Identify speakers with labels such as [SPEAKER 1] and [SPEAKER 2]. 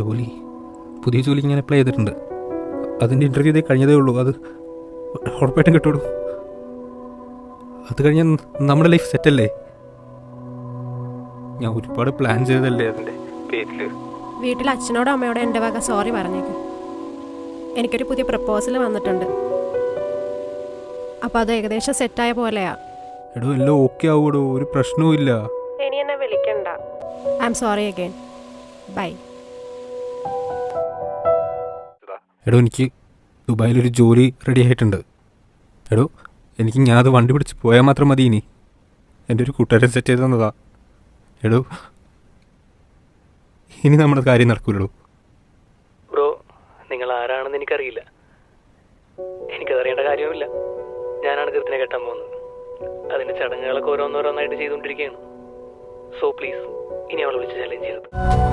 [SPEAKER 1] ജോലി. പുതിയ ജോലി ഇങ്ങനെ അപ്ലൈ ചെയ്തിട്ടുണ്ട്. അതിന്റെ ഇന്റർവ്യൂ ഇതേ കഴിഞ്ഞതേ ഉള്ളൂ. അത് ഉറപ്പായിട്ടും കിട്ടുള്ളൂ അത് കഴിഞ്ഞാൽ നമ്മുടെ ലൈഫ് സെറ്റല്ലേ ഞാൻ ഒരുപാട് പ്ലാൻ ചെയ്തതല്ലേ അതിന്റെ പേരിൽ
[SPEAKER 2] വീട്ടിൽ അച്ഛനോടും അമ്മയോടും എന്റെ വക സോറി പറഞ്ഞേക്ക്. എനിക്കൊരു പുതിയ പ്രപ്പോസൽ വന്നിട്ടുണ്ട്. അപ്പൊ അത് ഏകദേശം സെറ്റായ പോലെയാ.
[SPEAKER 1] എടോ എല്ലാം ഓക്കെ ആവൂടോ ഒരു പ്രശ്നവും ഇല്ല.
[SPEAKER 2] ഇനി എന്നെ വിളിക്കണ്ട. I'm sorry again bye
[SPEAKER 1] എടോ എനിക്ക് ദുബായിലൊരു ജോലി റെഡി ആയിട്ടുണ്ട്. എടോ എനിക്ക് ഞാനത് വണ്ടി പിടിച്ച് പോയാൽ മാത്രം മതി ഇനി. എന്റെ ഒരു കൂട്ടുകാരൻ സെറ്റ് ചെയ്ത് തന്നതാ. എടോ ഇനി നമ്മുടെ കാര്യം നടക്കൂലോ
[SPEAKER 3] ബ്രോ നിങ്ങൾ ആരാണെന്ന് എനിക്കറിയില്ല. എനിക്കതറിയേണ്ട കാര്യവുമില്ല. ഞാനാണ് കൃത്തിനെ കെട്ടാൻ പോകുന്നത്. അതിന്റെ ചടങ്ങുകളൊക്കെ ഓരോന്നോരോന്നായിട്ട് ചെയ്തുകൊണ്ടിരിക്കുകയാണ്. സോ പ്ലീസ് ഇനി അവളെ വിളിച്ച് ചലഞ്ച് ചെയ്തത്